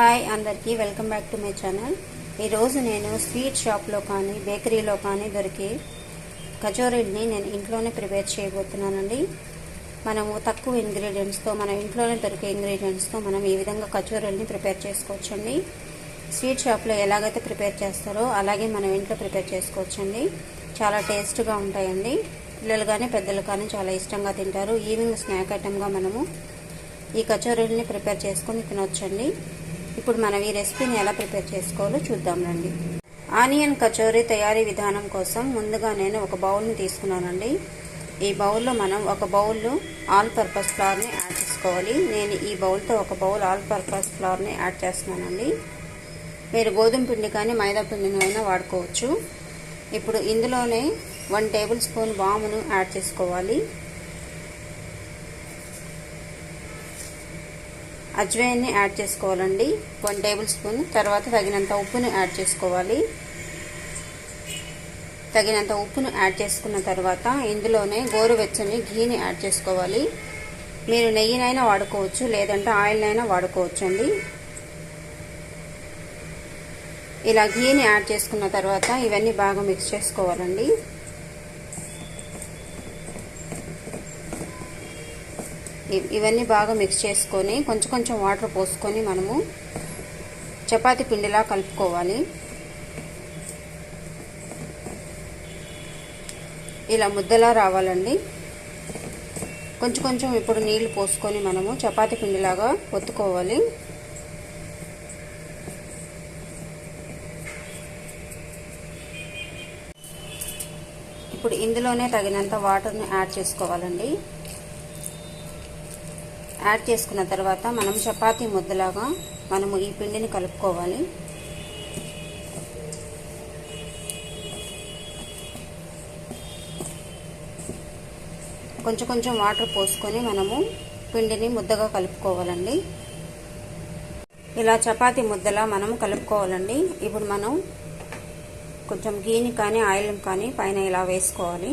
Hi అందరికీ welcome back to my channel. ఈరోజు నేను స్వీట్ షాప్లో కానీ బేకరీలో కానీ దొరికే కచోరీని నేను ఇంట్లోనే ప్రిపేర్ చేయబోతున్నానండి. మనము తక్కువ ఇంగ్రీడియంట్స్తో మన ఇంట్లోనే దొరికే ఇంగ్రీడియంట్స్తో మనం ఈ విధంగా కచోరీల్ని ప్రిపేర్ చేసుకోవచ్చండి. స్వీట్ షాప్లో ఎలాగైతే ప్రిపేర్ చేస్తారో అలాగే మనం ఇంట్లో ప్రిపేర్ చేసుకోవచ్చండి. చాలా టేస్ట్గా ఉంటాయండి. పిల్లలు కానీ పెద్దలు కానీ చాలా ఇష్టంగా తింటారు. ఈవినింగ్ స్నాక్ ఐటమ్గా మనము ఈ కచోరీల్ని ప్రిపేర్ చేసుకొని తినొచ్చండి. ఇప్పుడు మనం ఈ రెసిపీని ఎలా ప్రిపేర్ చేసుకోవాలో చూద్దాం రండి. ఆనియన్ కచోరీ తయారీ విధానం కోసం ముందుగా నేను ఒక బౌల్ని తీసుకున్నానండి. ఈ బౌల్లో మనం ఒక బౌల్ ఆల్ పర్పస్ ఫ్లవర్ని యాడ్ చేసుకోవాలి. నేను ఈ బౌల్తో ఒక బౌల్ ఆల్ పర్పస్ ఫ్లవర్ని యాడ్ చేస్తున్నానండి. మీరు గోధుమ పిండి కానీ మైదా పిండిని అయినా వాడుకోవచ్చు. ఇప్పుడు ఇందులోనే వన్ టేబుల్ స్పూన్ వామును యాడ్ చేసుకోవాలి. అజ్వైన్ని యాడ్ చేసుకోవాలండి. One tablespoon. తర్వాత తగినంత ఉప్పును యాడ్ చేసుకోవాలి. తగినంత ఉప్పును యాడ్ చేసుకున్న తర్వాత ఇందులోనే గోరువెచ్చని ఘీని యాడ్ చేసుకోవాలి. మీరు నెయ్యినైనా వాడుకోవచ్చు లేదంటే ఆయిల్నైనా వాడుకోవచ్చు అండి ఇలా ఘీని యాడ్ చేసుకున్న తర్వాత ఇవన్నీ బాగా మిక్స్ చేసుకోవాలండి. ఇవన్నీ బాగా మిక్స్ చేసుకొని కొంచెం కొంచెం వాటర్ పోసుకొని మనము చపాతి పిండిలా కలుపుకోవాలి. ఇలా ముద్దలా రావాలండి. కొంచెం కొంచెం ఇప్పుడు నీళ్ళు పోసుకొని మనము చపాతి పిండిలాగా ఒత్తుకోవాలి. ఇప్పుడు ఇందులోనే తగినంత వాటర్ని యాడ్ చేసుకోవాలండి. యాడ్ చేసుకున్న తర్వాత మనం చపాతీ ముద్దలాగా మనము ఈ పిండిని కలుపుకోవాలి. కొంచెం కొంచెం వాటర్ పోసుకొని మనము పిండిని ముద్దగా కలుపుకోవాలండి. ఇలా చపాతీ ముద్దలా మనం కలుపుకోవాలండి. ఇప్పుడు మనం కొంచెం గీని కానీ ఆయిల్ కానీ పైన ఇలా వేసుకోవాలి.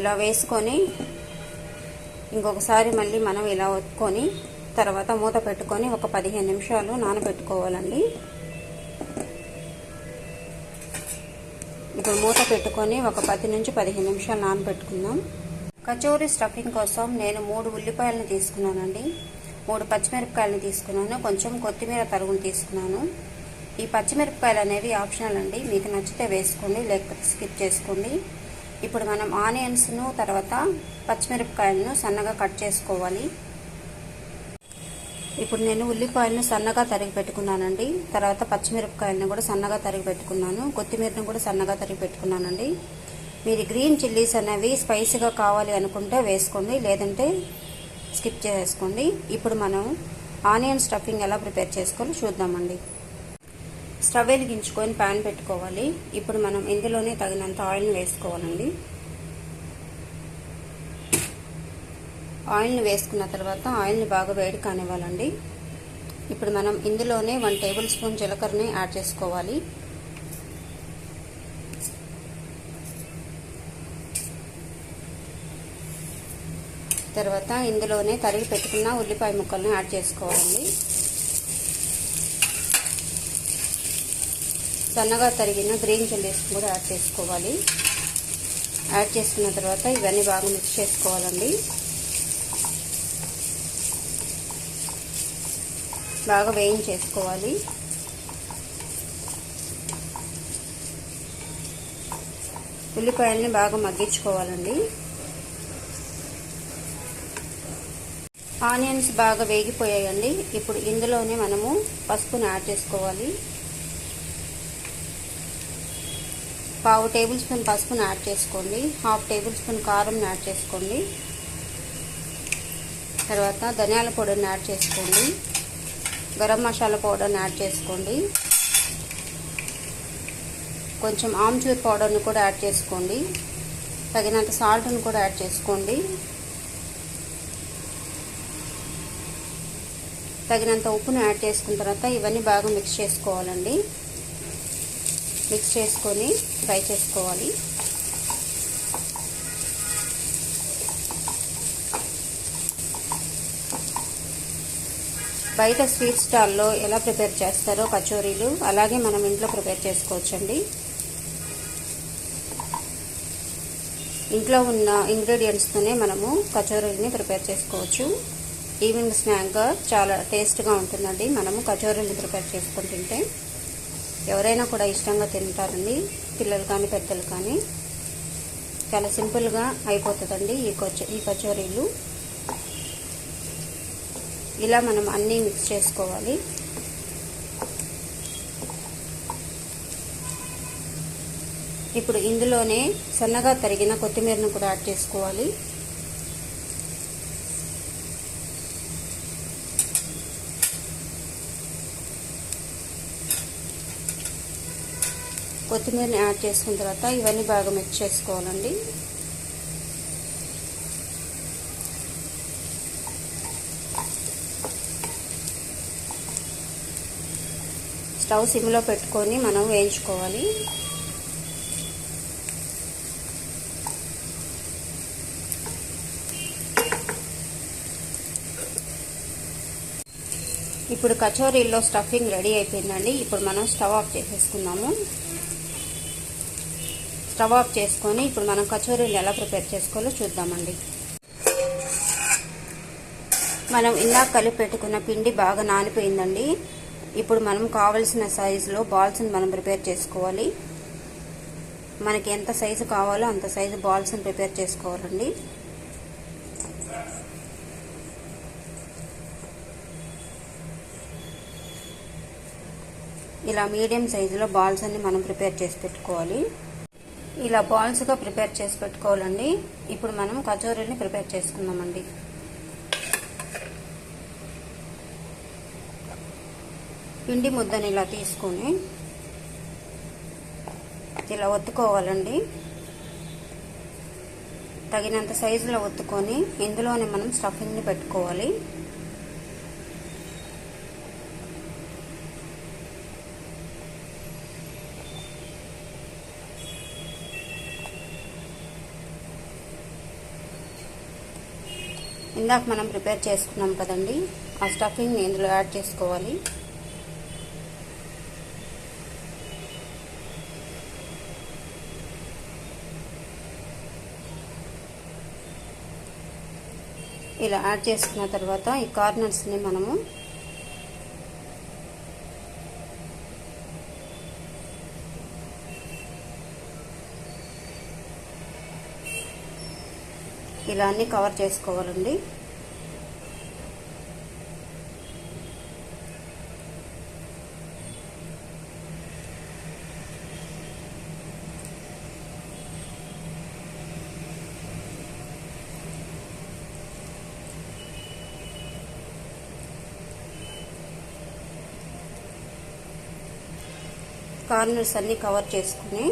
ఇలా వేసుకొని ఇంకొకసారి మళ్ళీ మనం ఇలా ఒత్తుకొని తర్వాత మూత పెట్టుకొని ఒక పదిహేను నిమిషాలు నానబెట్టుకోవాలండి. ఇప్పుడు మూత పెట్టుకొని ఒక పది నుంచి పదిహేను నిమిషాలు నానబెట్టుకుందాం. కచోరీ స్టఫింగ్ కోసం నేను మూడు ఉల్లిపాయలను తీసుకున్నానండి. మూడు పచ్చిమిరపకాయలను తీసుకున్నాను. కొంచెం కొత్తిమీర తరుగును తీసుకున్నాను. ఈ పచ్చిమిరపకాయలు అనేవి ఆప్షనల్ అండి. మీకు నచ్చితే వేసుకోండి లేకపోతే స్కిప్ చేసుకోండి. ఇప్పుడు మనం ఆనియన్స్ను తర్వాత పచ్చిమిరపకాయలను సన్నగా కట్ చేసుకోవాలి. ఇప్పుడు నేను ఉల్లిపాయలను సన్నగా తరిగి పెట్టుకున్నానండి. తర్వాత పచ్చిమిరపకాయలను కూడా సన్నగా తరిగి పెట్టుకున్నాను. కొత్తిమీరను కూడా సన్నగా తరిగి పెట్టుకున్నానండి. మీరు గ్రీన్ చిల్లీస్ అనేవి స్పైసీగా కావాలి అనుకుంటే వేసుకోండి. లేదంటే స్కిప్ చేసుకోండి. ఇప్పుడు మనం ఆనియన్ స్టఫింగ్ ఎలా ప్రిపేర్ చేసుకోవాలో చూద్దామండి. స్టవ్ వెలిగించుకొని ప్యాన్ పెట్టుకోవాలి. ఇప్పుడు మనం ఇందులోనే తగినంత ఆయిల్ని వేసుకోవాలండి. ఆయిల్ని వేసుకున్న తర్వాత ఆయిల్ని బాగా వేడి కానివ్వాలండి. ఇప్పుడు మనం ఇందులోనే వన్ టేబుల్ స్పూన్ జీలకర్రని యాడ్ చేసుకోవాలి. తర్వాత ఇందులోనే తరిగి పెట్టుకున్న ఉల్లిపాయ ముక్కల్ని యాడ్ చేసుకోవాలండి. సన్నగా తరిగిన గ్రీన్ చిల్లీస్ కూడా యాడ్ చేసుకోవాలి. యాడ్ చేసుకున్న తర్వాత ఇవన్నీ బాగా మిక్స్ చేసుకోవాలండి. బాగా వేయించేసుకోవాలి. ఉల్లిపాయల్ని బాగా మగ్గించుకోవాలండి. ఆనియన్స్ బాగా వేగిపోయాయండి. ఇప్పుడు ఇందులోనే మనము పసుపుని యాడ్ చేసుకోవాలి. పావు టేబుల్ స్పూన్ పసుపును యాడ్ చేసుకోండి. హాఫ్ టేబుల్ స్పూన్ కారం యాడ్ చేసుకోండి. తర్వాత ధనియాల పొడిని యాడ్ చేసుకోండి. గరం మసాలా పౌడర్ని యాడ్ చేసుకోండి. కొంచెం ఆమ్చూర్ పౌడర్ని కూడా యాడ్ చేసుకోండి. తగినంత సాల్ట్ని కూడా యాడ్ చేసుకోండి. తగినంత ఉప్పును యాడ్ చేసుకున్న తర్వాత ఇవన్నీ బాగా మిక్స్ చేసుకోవాలండి. మిక్స్ చేసుకొని ఫ్రై చేసుకోవాలి. బయట స్వీట్ స్టాల్లో ఎలా ప్రిపేర్ చేస్తారో కచోరీలు అలాగే మనం ఇంట్లో ప్రిపేర్ చేసుకోవచ్చండి. ఇంట్లో ఉన్న ఇంగ్రీడియంట్స్తోనే మనము కచోరీని ప్రిపేర్ చేసుకోవచ్చు. ఈవినింగ్ స్నాక్గా చాలా టేస్ట్గా ఉంటుందండి. మనము కచోరీని ప్రిపేర్ చేసుకుంటుంటే తింటే. ఎవరైనా కూడా ఇష్టంగా తింటారండి. పిల్లలు కానీ పెద్దలు కానీ. చాలా సింపుల్గా అయిపోతుందండి ఈ కొచ్చ ఈ కచోరీలు. ఇలా మనం అన్నీ మిక్స్ చేసుకోవాలి. ఇప్పుడు ఇందులోనే సన్నగా తరిగిన కొత్తిమీరను కూడా యాడ్ చేసుకోవాలి. కొత్తిమీరని యాడ్ చేసుకున్న తర్వాత ఇవన్నీ బాగా మిక్స్ చేసుకోవాలండి. స్టవ్ సిమ్లో పెట్టుకొని మనం వేయించుకోవాలి. ఇప్పుడు కచోరీలో స్టఫింగ్ రెడీ అయిపోయిందండి. ఇప్పుడు మనం స్టవ్ ఆఫ్ చేసేసుకుందాము. స్టవ్ ఆఫ్ చేసుకొని ఇప్పుడు మనం కచోరీలు ఎలా ప్రిపేర్ చేసుకోవాలో చూద్దామండి. మనం ఇందాక కలిపి పెట్టుకున్న పిండి బాగా నానిపోయిందండి. ఇప్పుడు మనం కావలసిన సైజులో బాల్స్ని మనం ప్రిపేర్ చేసుకోవాలి. మనకి ఎంత సైజు కావాలో అంత సైజు బాల్స్ని ప్రిపేర్ చేసుకోవాలండి. ఇలా మీడియం సైజులో బాల్స్ అన్ని మనం ప్రిపేర్ చేసి పెట్టుకోవాలి. ఇలా బాల్స్గా ప్రిపేర్ చేసి పెట్టుకోవాలండి. ఇప్పుడు మనం కచోరీని ప్రిపేర్ చేసుకుందామండి. పిండి ముద్దని ఇలా తీసుకొని ఇలా ఒత్తుకోవాలండి. తగినంత సైజులో ఒత్తుకొని ఇందులోనే మనం స్టఫింగ్ని పెట్టుకోవాలి. ఇందాక మనం ప్రిపేర్ చేసుకున్నాం కదండి. ఆ స్టఫింగ్ ఇందులో యాడ్ చేసుకోవాలి. ఇలా యాడ్ చేసుకున్న తర్వాత ఈ కార్నర్స్ని మనము ఇలా అన్ని కవర్ చేసుకోవాలండి. కార్నర్స్ అన్ని కవర్ చేసుకుని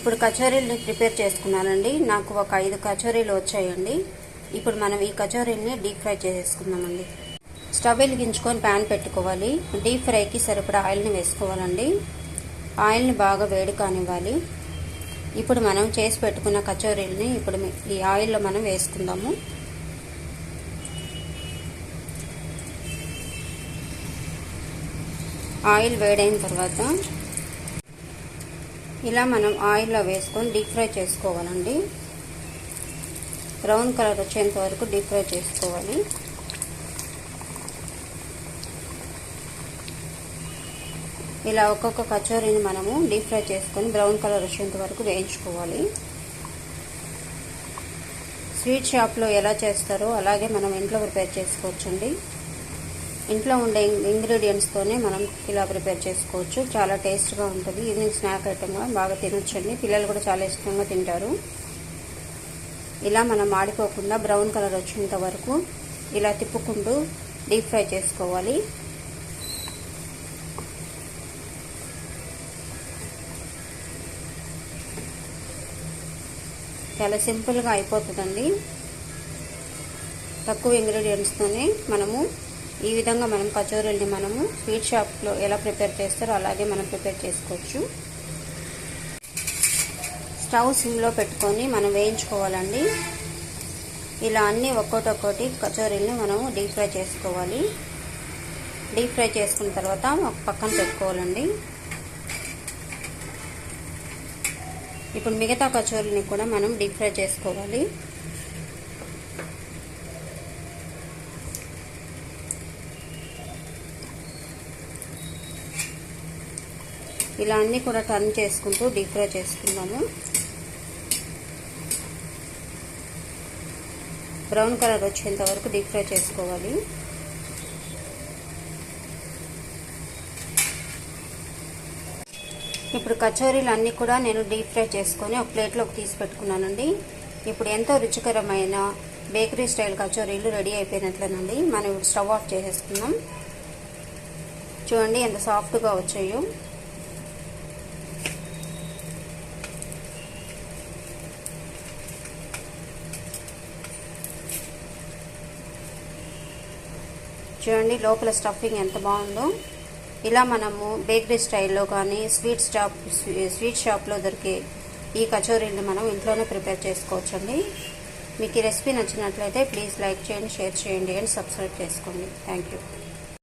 ఇప్పుడు కచోరీలు ప్రిపేర్ చేసుకున్నానండి. నాకు ఒక ఐదు కచోరీలు వచ్చాయండి. ఇప్పుడు మనం ఈ కచోరీల్ని డీప్ ఫ్రై చేసేసుకుందామండి స్టవ్ వెలిగించుకొని ప్యాన్ పెట్టుకోవాలి. డీప్ ఫ్రైకి సరిపడా ఆయిల్ని వేసుకోవాలండి. ఆయిల్ని బాగా వేడి కానివ్వాలి. ఇప్పుడు మనం చేసి పెట్టుకున్న కచోరీల్ని ఇప్పుడు ఈ ఆయిల్లో మనం వేసుకుందాము. ఆయిల్ వేడైన తర్వాత ఇలా మనం ఆయిల్లో వేసుకొని డీప్ ఫ్రై చేసుకోవాలండి. బ్రౌన్ కలర్ వచ్చేంత వరకు డీప్ ఫ్రై చేసుకోవాలి. ఇలా ఒక్కొక్క కచోరీని మనము డీప్ ఫ్రై చేసుకొని బ్రౌన్ కలర్ వచ్చేంత వరకు వేయించుకోవాలి. స్వీట్ షాప్లో ఎలా చేస్తారో అలాగే మనం ఇంట్లో ప్రిపేర్ చేసుకోవచ్చండి. ఇంట్లో ఉండే ఇంగ్రీడియంట్స్తోనే మనం ఇలా ప్రిపేర్ చేసుకోవచ్చు. చాలా టేస్ట్గా ఉంటుంది. ఈవినింగ్ స్నాక్ ఐటమ్గా బాగా తినొచ్చండి. పిల్లలు కూడా చాలా ఇష్టంగా తింటారు. ఇలా మనం ఆడిపోకుండా బ్రౌన్ కలర్ వచ్చేంత వరకు ఇలా తిప్పుకుంటూ డీప్ ఫ్రై చేసుకోవాలి. చాలా సింపుల్గా అయిపోతుందండి. తక్కువ ఇంగ్రీడియంట్స్తోనే మనము ఈ విధంగా మనం కచోరీల్ని మనము స్వీట్ షాప్లో ఎలా ప్రిపేర్ చేస్తారో అలాగే మనం ప్రిపేర్ చేసుకోవచ్చు. స్టవ్ సిమ్లో పెట్టుకొని మనం వేయించుకోవాలండి. ఇలా అన్నీ ఒక్కోటొక్కోటి కచోరీల్ని మనం డీప్ ఫ్రై చేసుకోవాలి. డీప్ ఫ్రై చేసుకున్న తర్వాత ఒక పక్కన పెట్టుకోవాలండి. ఇప్పుడు మిగతా కచోరీని కూడా మనం డీప్ ఫ్రై చేసుకోవాలి. ఇలా అన్నీ కూడా టర్న్ చేసుకుంటూ డీప్ ఫ్రై చేసుకుందాము. బ్రౌన్ కలర్ వచ్చేంత వరకు డీప్ ఫ్రై చేసుకోవాలి. ఇప్పుడు కచోరీలు అన్నీ కూడా నేను డీప్ ఫ్రై చేసుకొని ఒక ప్లేట్లోకి తీసి పెట్టుకున్నానండి. ఇప్పుడు ఎంతో రుచికరమైన బేకరీ స్టైల్ కచోరీలు రెడీ అయిపోయినట్లేనండి. మనం ఇప్పుడు స్టవ్ ఆఫ్ చేసేసుకున్నాం చూడండి ఎంత సాఫ్ట్గా వచ్చాయో. చూడండి లోపల స్టఫింగ్ ఎంత బాగుందో. ఇలా మనము బేకరీ స్టైల్లో కానీ స్వీట్ షాప్ స్వీట్ షాప్లో దొరికే ఈ కచోరీని మనం ఇంట్లోనే ప్రిపేర్ చేసుకోవచ్చండి. మీకు ఈ రెసిపీ నచ్చినట్లయితే ప్లీజ్ లైక్ చేయండి షేర్ చేయండి అండ్ సబ్స్క్రైబ్ చేసుకోండి. Thank you.